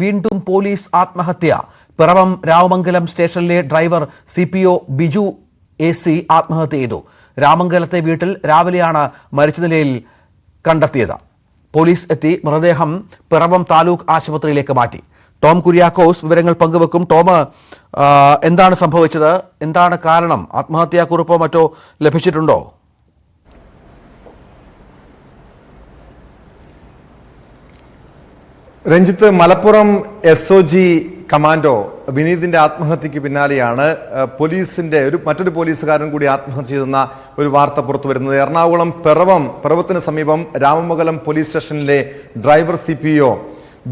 വീണ്ടും പോലീസ് ആത്മഹത്യ. പിറവം രാമമംഗലം സ്റ്റേഷനിലെ driver C P O Biju A C ആത്മഹത്യ ചെയ്തു. രാമംഗലത്തെ വീട്ടിൽ രാവിലെയാണ് മരിച്ച നിലയിൽ കണ്ടെത്തിയത്. പോലീസ് എത്തി മൃതദേഹം പിറവം താലൂക്ക് ആശുപത്രിയിലേക്ക് മാറ്റി. ടോം കുര്യാക്കോസ് വിവരങ്ങൾ പങ്കുവെക്കും. ടോം എന്താണ് സംഭവിച്ചത്? എന്താണ് കാരണം? ആത്മഹത്യാക്കുറിപ്പോ മറ്റോ ലഭിച്ചിട്ടുണ്ടോ? Ranjith Malappuram S O G commando വിനീതിന്റെ ആത്മഹത്യക്ക് പിന്നാലെയാണ് പോലീസിന്റെ ഒരു മറ്റൊരു പോലീസുകാരൻ കൂടി ആത്മഹത്യ ചെയ്തെന്ന ഒരു വാർത്ത പുറത്തു വരുന്നത്. എറണാകുളം പിറവം പിറവത്തിന് സമീപം രാമമംഗലം പോലീസ് സ്റ്റേഷനിലെ ഡ്രൈവർ സി പി ഒ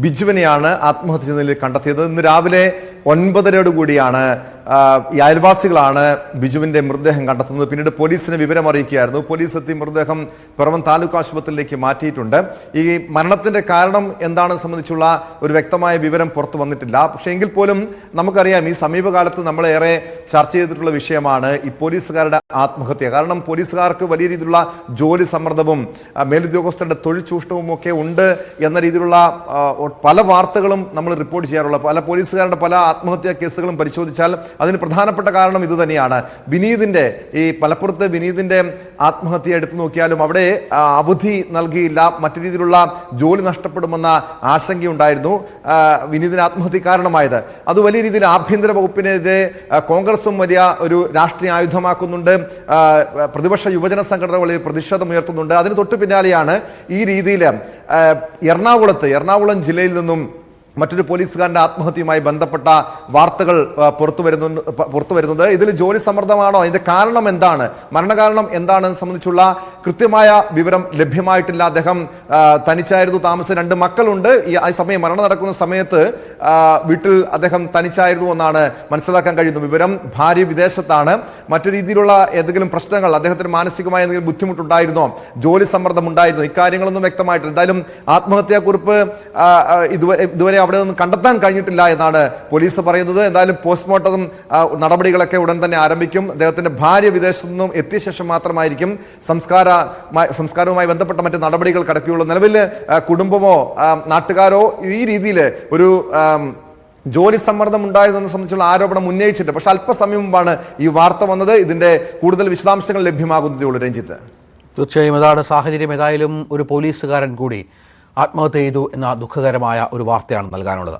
ബിജുവിനെയാണ് ആത്മഹത്യ ചെയ്ത നിലയിൽ കണ്ടെത്തിയത്. ഇന്ന് രാവിലെ ഒൻപതരയോട് കൂടിയാണ് ആ, ഈ അയൽവാസികളാണ് ബിജുവിന്റെ മൃതദേഹം കണ്ടെത്തുന്നത്. പിന്നീട് പോലീസിനെ വിവരം അറിയിക്കുകയായിരുന്നു. പോലീസ് എത്തി മൃതദേഹം പിറവം താലൂക്ക് ആശുപത്രിയിലേക്ക് മാറ്റിയിട്ടുണ്ട്. ഈ മരണത്തിന്റെ കാരണം എന്താണെന്ന് സംബന്ധിച്ചുള്ള ഒരു വ്യക്തമായ വിവരം പുറത്തു വന്നിട്ടില്ല. പക്ഷേ എങ്കിൽ പോലും നമുക്കറിയാം ഈ സമീപകാലത്ത് നമ്മൾ ഏറെ ചർച്ച ചെയ്തിട്ടുള്ള വിഷയമാണ് ഈ പോലീസുകാരുടെ ആത്മഹത്യ. കാരണം പോലീസുകാർക്ക് വലിയ രീതിയിലുള്ള ജോലി സമ്മർദ്ദവും മേലുദ്യോഗസ്ഥരുടെ തൊഴിൽ ചൂഷണവും ഒക്കെ ഉണ്ട് എന്ന രീതിയിലുള്ള പല വാർത്തകളും നമ്മൾ റിപ്പോർട്ട് ചെയ്യാറുള്ള പല പോലീസുകാരുടെ പല ആത്മഹത്യാ കേസുകളും പരിശോധിച്ചാൽ അതിന് പ്രധാനപ്പെട്ട കാരണം ഇത് തന്നെയാണ്. വിനീതിന്റെ ഈ മലപ്പുറത്ത് വിനീതിന്റെ ആത്മഹത്യ എടുത്തു നോക്കിയാലും അവിടെ അവധി നൽകിയില്ല. മറ്റു രീതിയിലുള്ള ജോലി നഷ്ടപ്പെടുമെന്ന ആശങ്കയുണ്ടായിരുന്നു വിനീതിന് ആത്മഹത്യ കാരണമായത്. അത് വലിയ രീതിയിൽ ആഭ്യന്തര വകുപ്പിനെതിരെ കോൺഗ്രസും വലിയ ഒരു രാഷ്ട്രീയ ആയുധമാക്കുന്നുണ്ട്. പ്രതിപക്ഷ യുവജന സംഘടന വലിയ പ്രതിഷേധം ഉയർത്തുന്നുണ്ട്. അതിന് തൊട്ടു പിന്നാലെയാണ് ഈ രീതിയിൽ എറണാകുളത്ത് എറണാകുളം ജില്ലയിൽ നിന്നും മറ്റൊരു പോലീസുകാരന്റെ ആത്മഹത്യയുമായി ബന്ധപ്പെട്ട വാർത്തകൾ പുറത്തു വരുന്നു പുറത്തു വരുന്നത് ഇതിൽ ജോലി സമ്മർദ്ദമാണോ? അതിന്റെ കാരണം എന്താണ്? മരണകാരണം എന്താണെന്ന് സംബന്ധിച്ചുള്ള കൃത്യമായ വിവരം ലഭ്യമായിട്ടില്ല. അദ്ദേഹം തനിച്ചായിരുന്നു താമസ രണ്ട് മക്കളുണ്ട്. ഈ ആ സമയം മരണം നടക്കുന്ന സമയത്ത് വീട്ടിൽ അദ്ദേഹം തനിച്ചായിരുന്നു എന്നാണ് മനസ്സിലാക്കാൻ കഴിയുന്ന വിവരം ഭാര്യ വിദേശത്താണ്. മറ്റു രീതിയിലുള്ള ഏതെങ്കിലും പ്രശ്നങ്ങൾ അദ്ദേഹത്തിന് മാനസികമായ എന്തെങ്കിലും ബുദ്ധിമുട്ടുണ്ടായിരുന്നോ? ജോലി സമ്മർദ്ദം ഉണ്ടായിരുന്നോ ഇക്കാര്യങ്ങളൊന്നും വ്യക്തമായിട്ടില്ല. എന്തായാലും ആത്മഹത്യാക്കുറിപ്പ് ഇതുവരെ ഇതുവരെ അവിടെ നിന്ന് കണ്ടെത്താൻ കഴിഞ്ഞിട്ടില്ല എന്നാണ് പോലീസ് പറയുന്നത്. എന്തായാലും പോസ്റ്റ്മോർട്ടം നടപടികളൊക്കെ ഉടൻ തന്നെ ആരംഭിക്കും. അദ്ദേഹത്തിന്റെ ഭാര്യ വിദേശത്തു നിന്നും എത്തിയ ശേഷം മാത്രമായിരിക്കും സംസ്കാര സംസ്കാരവുമായി ബന്ധപ്പെട്ട മറ്റ് നടപടികൾ കിടക്കുകയുള്ളൂ. നിലവിൽ കുടുംബമോ നാട്ടുകാരോ ഈ രീതിയിൽ ഒരു ജോലി സമ്മർദ്ദം ഉണ്ടായതെന്ന് സംബന്ധിച്ചുള്ള ആരോപണം ഉന്നയിച്ചിട്ട് പക്ഷെ അല്പസമയം മുമ്പാണ് ഈ വാർത്ത വന്നത്. ഇതിന്റെ കൂടുതൽ വിശദാംശങ്ങൾ ലഭ്യമാകുന്നതേ ഉള്ളൂ രഞ്ജിത്ത്. തീർച്ചയായും അതാണ് സാഹചര്യം. ഏതായാലും ഒരു പോലീസുകാരൻ കൂടി ആത്മഹത്യ ചെയ്തു എന്ന ദുഃഖകരമായ ഒരു വാർത്തയാണ് നൽകാനുള്ളത്.